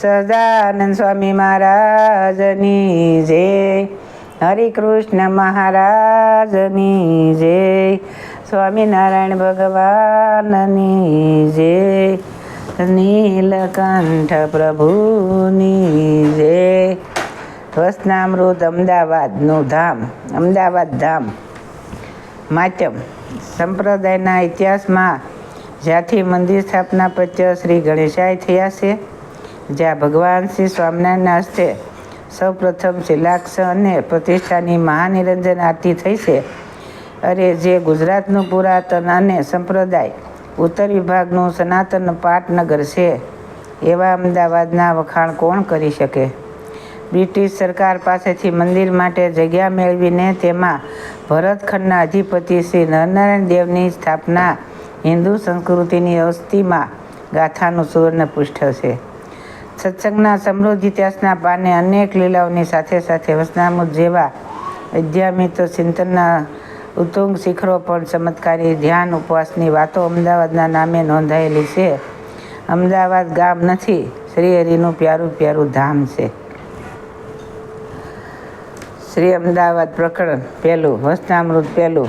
સદાનંદ સ્વામી મહારાજની જય. હરિકૃષ્ણ મહારાજની જય. સ્વામિનારાયણ ભગવાનની જય. નીલકંઠ પ્રભુની જય. સ્વસ્નામૃત અમદાવાદનું ધામ, અમદાવાદ ધામ. માચમ સંપ્રદાયના ઇતિહાસમાં જ્યાંથી મંદિર સ્થાપના પચ્ય શ્રી ગણેશાય થયા છે જ્યાં ભગવાન શ્રી સ્વામિનારાયણના હસ્તે સૌપ્રથમ શિલાક્ષ અને પ્રતિષ્ઠાની મહાનિરંજન આરતી થઈ છે. અરે, જે ગુજરાતનું પુરાતન અને સંપ્રદાય ઉત્તર વિભાગનું સનાતન પાટનગર છે, એવા અમદાવાદના વખાણ કોણ કરી શકે? બ્રિટિશ સરકાર પાસેથી મંદિર માટે જગ્યા મેળવીને તેમાં ભરતખંડના અધિપતિ શ્રી નરનારાયણ દેવની સ્થાપના હિન્દુ સંસ્કૃતિની અસ્થિમાં ગાથાનું સુવર્ણ પૃષ્ઠ છે. સત્સંગના સમૃદ્ધ ઇતિહાસના પાને અનેક લીલાઓની સાથે સાથે વસનામૃત જેવા વિદ્યામિત્ર ચિંતનના ઉત્તુંગ શિખરો પણ ચમત્કારી ધ્યાન ઉપવાસની વાતો અમદાવાદના નામે નોંધાયેલી છે. અમદાવાદ ગામ નથી શ્રી હરિનું પ્યારું પ્યારું ધામ છે. શ્રી અમદાવાદ પ્રકરણ પહેલું, વસનામૃત પહેલું,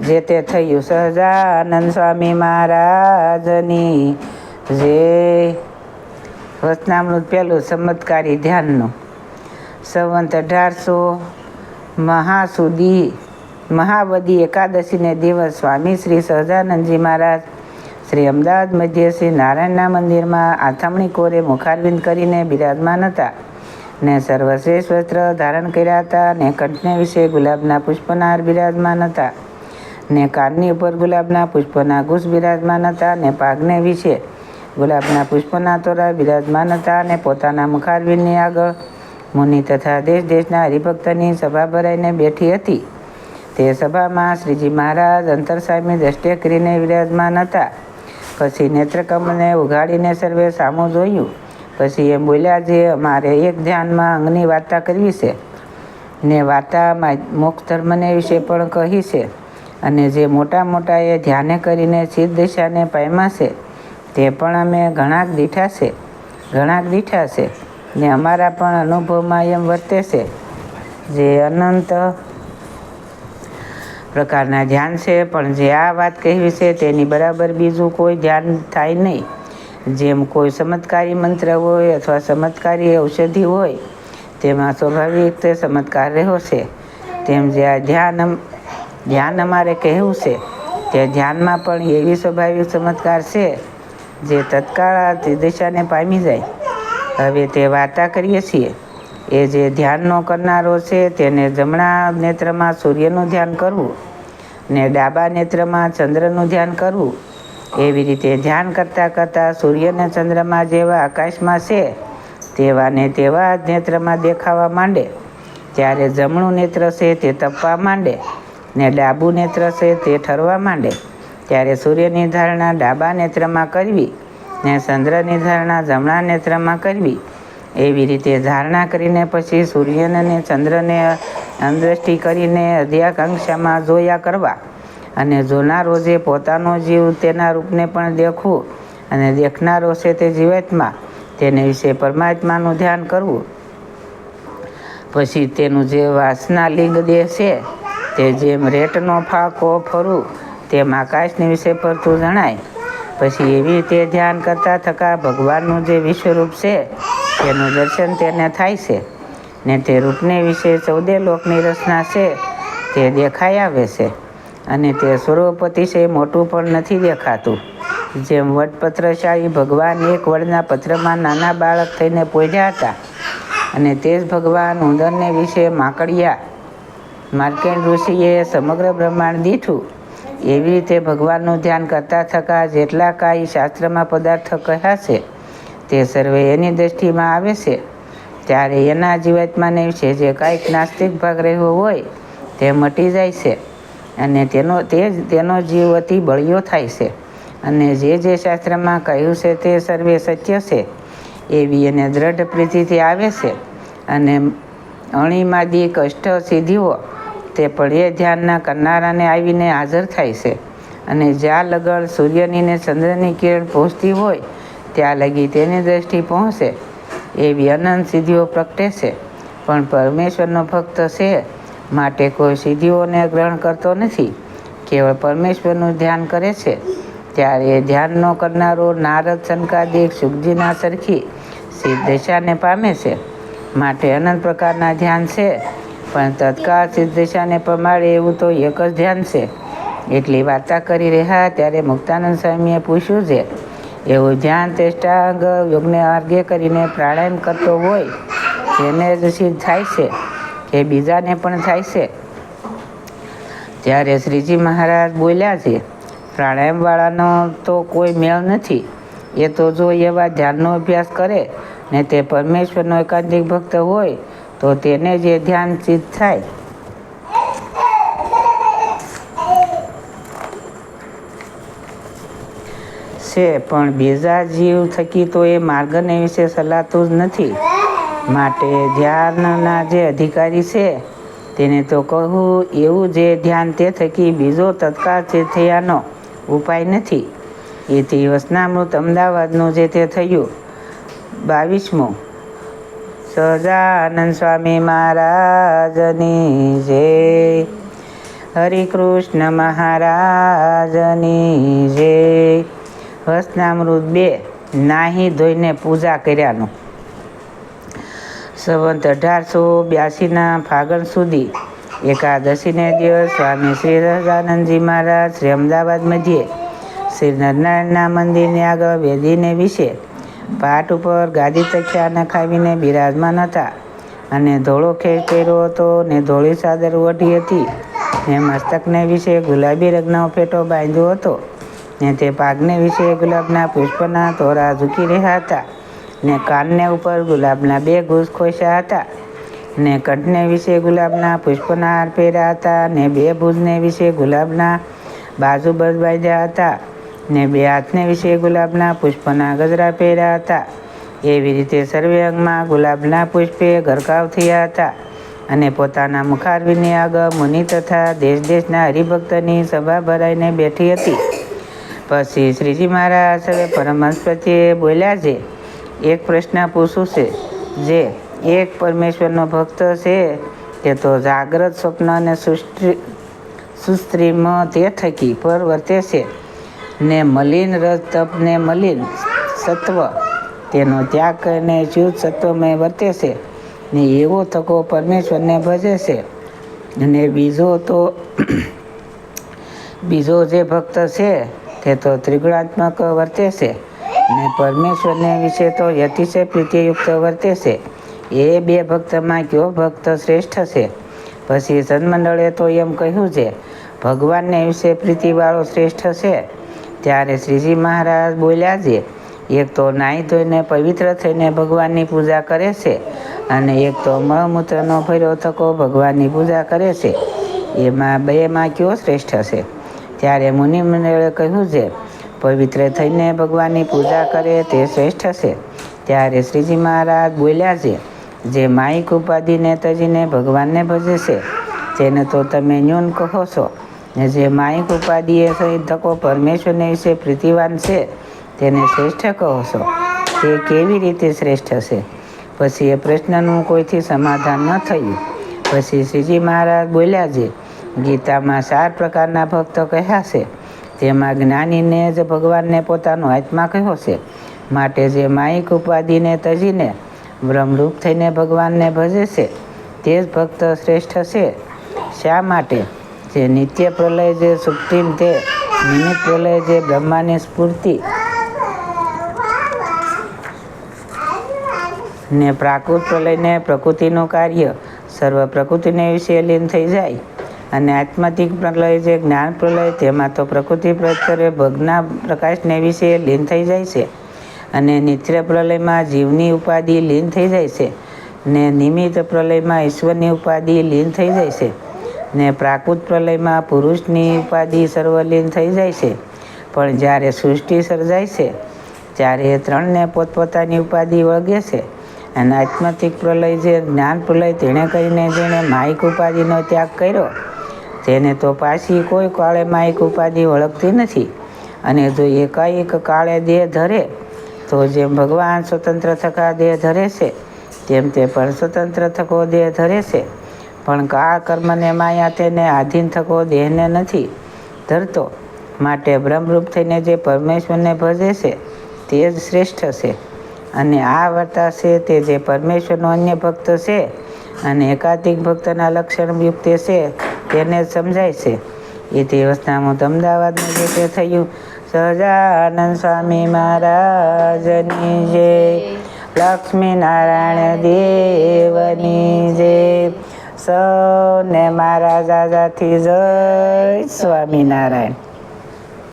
જે તે થયું. સહજાનંદ સ્વામી મહારાજની, જે વચનામૃત પહેલું ચમત્કારી ધ્યાનનું. સંવંત અઢારસો મહાસુદી મહાબદી એકાદશીને દિવસ સ્વામી શ્રી સહજાનંદજી મહારાજ શ્રી અમદાવાદ મધ્ય શ્રી નારાયણના મંદિરમાં આથમણી કોરે મુખારવિંદ કરીને બિરાજમાન હતા. ને સર્વશ્રેષ્ઠ વસ્ત્ર ધારણ કર્યા હતા ને કંઠને વિશે ગુલાબના પુષ્પના બિરાજમાન હતા. ને કાનની ઉપર ગુલાબના પુષ્પના ઘૂસ બિરાજમાન હતા ને પાઘને વિશે ગુલાબના પુષ્પના તોરા બિરાજમાન હતા અને પોતાના મુખારવિંદની આગળ મુનિ તથા દેશ દેશના હરિભક્તની સભા ભરાઈને બેઠી હતી. તે સભામાં શ્રીજી મહારાજ અંતરસામી દ્રષ્ટિએ કરીને વિરાજમાન હતા. પછી નેત્રકમને ઉઘાડીને સર્વે સામું જોયું. પછી એમ બોલ્યા, જે અમારે એક ધ્યાનમાં અંગની વાર્તા કરવી છે. ને વાર્તામાં મોક્ષ ધર્મને વિશે પણ કહી છે. અને જે મોટા મોટા એ ધ્યાને કરીને સિદ્ધ દિશાને પામ્યા છે. તે પણ અમે ઘણાક દીઠા છે. ઘણાક દીઠા છે. ને અમારા પણ અનુભવમાં એમ વર્તે છે. જે અનંત પ્રકારના ધ્યાન છે, પણ જે આ વાત કહેવી છે, તેની બરાબર બીજું કોઈ ધ્યાન થાય નહીં. જેમ કોઈ ચમત્કારી મંત્ર હોય અથવા ચમત્કારી ઔષધિ હોય, તેમાં સ્વાભાવિક તે ચમત્કાર રહ્યો છે. તેમ જે આ ધ્યાન ધ્યાન અમારે કહેવું છે, તે ધ્યાનમાં પણ એવી સ્વાભાવિક ચમત્કાર છે જે તત્કાળ દિશાને પામી જાય. હવે તે વાર્તા કરીએ છીએ. એ જે ધ્યાનનો કરનારો છે તેને જમણા નેત્રમાં સૂર્યનું ધ્યાન કરવું ને ડાબા નેત્રમાં ચંદ્રનું ધ્યાન કરવું. એવી રીતે ધ્યાન કરતાં કરતાં સૂર્યને ચંદ્રમાં જેવા આકાશમાં છે, તેવા ને તેવા જ નેત્રમાં દેખાવા માંડે. ત્યારે જમણું નેત્ર છે તે તપવા માંડે ને ડાબું નેત્ર છે તે ઠરવા માંડે. ત્યારે સૂર્યની ધારણા ડાબા નેત્રમાં કરવી ને ચંદ્રની ધારણા જમણા નેત્રમાં કરવી. એવી રીતે ધારણા કરીને પછી સૂર્યને ચંદ્રને અંદ્રષ્ટિ કરીને અધ્યાકાંક્ષામાં જોયા કરવા અને જોનારો જે પોતાનો જીવ તેના રૂપને પણ દેખવું અને દેખનારો છે તે જીવાત્મા, તેને વિશે પરમાત્માનું ધ્યાન કરવું. પછી તેનું જે વાસના લિંગ દેહ છે, તે જેમ રેટનો ફાંકો ફરવું તેમ આકાશને વિશે પડતું જણાય. પછી એવી રીતે ધ્યાન કરતાં થકા ભગવાનનું જે વિશ્વરૂપ છે, તેનું દર્શન તેને થાય છે. ને તે રૂપને વિશે ચૌદે લોકની રચના છે, તે દેખાઈ આવે છે. અને તે સ્વરૂપ અતિશય મોટું પણ નથી દેખાતું. જેમ વટપત્રશાળી ભગવાન એક વડના પત્રમાં નાના બાળક થઈને પોઢ્યા હતા. અને તે જ ભગવાન ઉંદરને વિશે માકડિયા, માર્કેન્ડ ઋષિએ સમગ્ર બ્રહ્માંડ દીઠું એવી રીતે ભગવાનનું ધ્યાન કરતા થકા જેટલા કાંઈ શાસ્ત્રમાં પદાર્થ કહ્યા છે, તે સર્વે એની દ્રષ્ટિમાં આવે છે. ત્યારે એના જીવાત્માને વિશે જે કાંઈક નાસ્તિક ભાગ રહ્યો હોય, તે મટી જાય છે. અને તેનો, તે જ, તેનો જીવ અતિ બળિયો થાય છે. અને જે જે શાસ્ત્રમાં કહ્યું છે, તે સર્વે સત્ય છે. એવી એને દ્રઢ પ્રીતિથી આવે છે. અને અણીમાદી કષ્ટ સિદ્ધિઓ તે પણ ધ્યાનના કરનારાને આવીને હાજર થાય છે. અને જ્યાં લગળ સૂર્યની ને ચંદ્રની કિરણ પહોંચતી હોય, ત્યાં લગી તેની દ્રષ્ટિ પહોંચે. એવી અનંત સિદ્ધિઓ પ્રગટે છે. પણ પરમેશ્વરનો ભક્ત છે માટે કોઈ સિદ્ધિઓને ગ્રહણ કરતો નથી. કેવળ પરમેશ્વરનું ધ્યાન કરે છે. ત્યારે ધ્યાનનો કરનારો નારદ શંકાદિક સુખજીના સરખી સિદ્ધ દશાને પામે છે. માટે અનંત પ્રકારના ધ્યાન છે. પણ તત્કાળ સિદ્ધશાને પમાડે એવું તો એક જ ધ્યાન છે. એટલી વાર્તા કરી રહ્યા ત્યારે મુક્તાનંદ સ્વામીએ પૂછ્યું છે, એવું ધ્યાન ચેષ્ટાંગ યોગને અર્ઘ્ય કરીને પ્રાણાયામ કરતો હોય, તેને જ સિદ્ધ થાય છે કે બીજાને પણ થાય છે? ત્યારે શ્રીજી મહારાજ બોલ્યા છે, પ્રાણાયામવાળાનો તો કોઈ મેળ નથી. એ તો જો એવા ધ્યાનનો અભ્યાસ કરે ને તે પરમેશ્વરનો એકાંતિક ભક્ત હોય તો તેને જે ધ્યાન સિદ્ધ થાય, છે, પણ બીજા જીવ થકી તો એ માર્ગને વિશે સલાહતું જ નથી. માટે ધ્યાનના જે અધિકારી છે, તેને તો કહું, એવું જે ધ્યાન તે થકી બીજો તત્કાળ તે થયાનો ઉપાય નથી. એથી વસનામૃત અમદાવાદનું જે તે થયું, બાવીસમું સહજાનંદ સ્વામી મહારાજની જય. હરિકૃષ્ણ મહારાજની જય. હસનામૃત બે, નાહી ધોઈને પૂજા કર્યાનું. સંવંત અઢારસો બ્યાસીના ફાગણ સુધી એકાદશીને દિવસ સ્વામી શ્રી રજાનંદજી મહારાજ શ્રી અમદાવાદ મધ્યે શ્રી નરનારાયણના મંદિરની આગળ વેદીને વિશે પાટ ઉપર ગાદી તખ્યા નખાવીને બિરાજમાન હતા. અને ધોળો ખેસ પહેર્યો હતો ને ધોળી ચાદર ઓઢી હતી. ને મસ્તકને વિશે ગુલાબી રંગનો ફેટો બાંધ્યો હતો. ને તે પાગને વિશે ગુલાબના પુષ્પના તોરા ઝૂકી રહ્યા હતા. ને કાનને ઉપર ગુલાબના બે ઘૂસ ખોસ્યા હતા. ને કંઠને વિશે ગુલાબના પુષ્પના હાર પહેર્યા હતા. ને બે ભુજને વિશે ગુલાબના બાજુ બસ બાંધ્યા હતા. ને બે હાથને વિશે ગુલાબના પુષ્પના ગજરા પહેર્યા હતા. એવી રીતે સર્વે અંગમાં ગુલાબના પુષ્પે ગરકાવ થયા હતા અને પોતાના મુખારવીની આગળ મુનિ તથા દેશ દેશના હરિભક્તની સભા ભરાઈને બેઠી હતી. પછી શ્રીજી મહારાજ હવે પરમહંસ પ્રત્યે બોલ્યા છે, એક પ્રશ્ન પૂછું છે, જે એક પરમેશ્વરનો ભક્ત છે તે તો જાગ્રત સ્વપ્ન અને સુસ્ત્રી સુસ્ત્રીમાં તે થકી પર વર્તે છે. ને મલિન રસ તપ ને મલિન સત્વ. તેનો ત્યાગ કરીને શુદ્ધ સત્વમય વર્તે છે ને એવો થકો પરમેશ્વરને ભજે છે. અને બીજો તો, બીજો જે ભક્ત છે તે તો ત્રિગુણાત્મક વર્તે છે. ને પરમેશ્વરને વિશે તો અતિશય પ્રીતિયુક્ત વર્તે છે. એ બે ભક્તમાં કયો ભક્ત શ્રેષ્ઠ છે? પછી સન્મંડળે તો એમ કહ્યું છે, ભગવાનને વિશે પ્રીતિવાળો શ્રેષ્ઠ છે. ત્યારે શ્રીજી મહારાજ બોલ્યા છે, એક તો નાહી ધોઈને પવિત્ર થઈને ભગવાનની પૂજા કરે છે અને એક તો મળમૂત્રનો ભર્યો થકો ભગવાનની પૂજા કરે છે. એમાં બેમાં કયો શ્રેષ્ઠ છે ત્યારે મુનિ મંડળે કહ્યું છે, પવિત્ર થઈને ભગવાનની પૂજા કરે તે શ્રેષ્ઠ છે ત્યારે શ્રીજી મહારાજ બોલ્યા છે, જે માઇક ઉપાધિને તજીને ભગવાનને ભજે છે, તેને તો તમે ન્યૂન કહો છો. ને જે માયિક ઉપાધિએ સહિત ધકો પરમેશ્વરને વિશે પ્રીતિવાન છે, તેને શ્રેષ્ઠ કહો છો. તે કેવી રીતે શ્રેષ્ઠ છે? પછી એ પ્રશ્નનું કોઈથી સમાધાન ન થયું. પછી શ્રીજી મહારાજ બોલ્યા છે, ગીતામાં ચાર પ્રકારના ભક્ત કહ્યા છે. તેમાં જ્ઞાનીને જ ભગવાનને પોતાનો આત્મા કહ્યો છે. માટે જે માયિક ઉપાધિને તજીને બ્રહ્મરૂપ થઈને ભગવાનને ભજે છે, તે જ ભક્ત શ્રેષ્ઠ છે. શા માટે? જે નિત્ય પ્રલય, જે સુપ્રીમ તે નિમિત્ત પ્રલય, જે બ્રહ્માની સ્ફૂર્તિ ને પ્રાકૃત પ્રલયને પ્રકૃતિનું કાર્ય, સર્વ પ્રકૃતિને વિશે લીન થઈ જાય. અને આત્માતિક પ્રલય, જે જ્ઞાન પ્રલય, તેમાં તો પ્રકૃતિ પ્રત્યે ભગના પ્રકાશને વિશે લીન થઈ જાય છે. અને નિત્ય પ્રલયમાં જીવની ઉપાધિ લીન થઈ જાય છે. ને નિમિત્ત પ્રલયમાં ઈશ્વરની ઉપાધિ લીન થઈ જાય છે. ને પ્રાકૃત પ્રલયમાં પુરુષની ઉપાધિ સર્વલીન થઈ જાય છે. પણ જ્યારે સૃષ્ટિ સર્જાય છે, ત્યારે એ ત્રણને પોતપોતાની ઉપાધિ વળગે છે. અને આત્મતિક પ્રલય જે જ્ઞાન પ્રલય તેણે કરીને જેણે માહિક ઉપાધિનો ત્યાગ કર્યો, તેને તો પાછી કોઈ કાળે માહિક ઉપાધિ વળગતી નથી. અને જો એકાએક કાળે દેહ ધરે, તો જેમ ભગવાન સ્વતંત્ર થકા દેહ ધરે છે, તેમ તે પણ સ્વતંત્ર થકો દેહ ધરે છે. પણ આ કર્મને માયા તેને આધીન થકો દેહને નથી, ધરતો. માટે બ્રહ્મરૂપ થઈને જે પરમેશ્વરને ભજે છે, તે જ શ્રેષ્ઠ છે. અને આ વર્તા છે તે જે પરમેશ્વરનો અન્ય ભક્ત છે અને એકાધિક ભક્તના લક્ષણ યુક્ત છે, તેને જ સમજાય છે. એ દેવસ્થાનમાં અમદાવાદમાં જે તે થયું, સહજાનંદ સ્વામી મહારાજની જય. લક્ષ્મીનારાયણ દેવની જય. સૌને મારા દાદાથી જય સ્વામિનારાયણ.